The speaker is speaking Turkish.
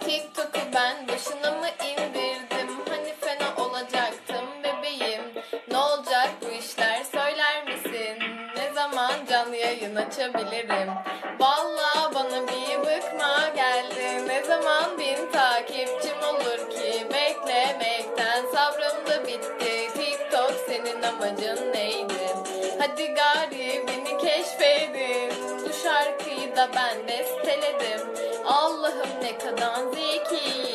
TikTok'u ben başına mı indirdim? Hani fena olacaktım bebeğim. Ne olacak bu işler söyler misin? Ne zaman canlı yayın açabilirim? Vallahi bana bir bıkma geldi. Ne zaman bin takipçim olur ki? Beklemekten sabrım da bitti. TikTok senin amacın neydi? Hadi gari beni keşfedin. Bu şarkıyı da ben besteledim. Allah'ım ne kadar zekiyim.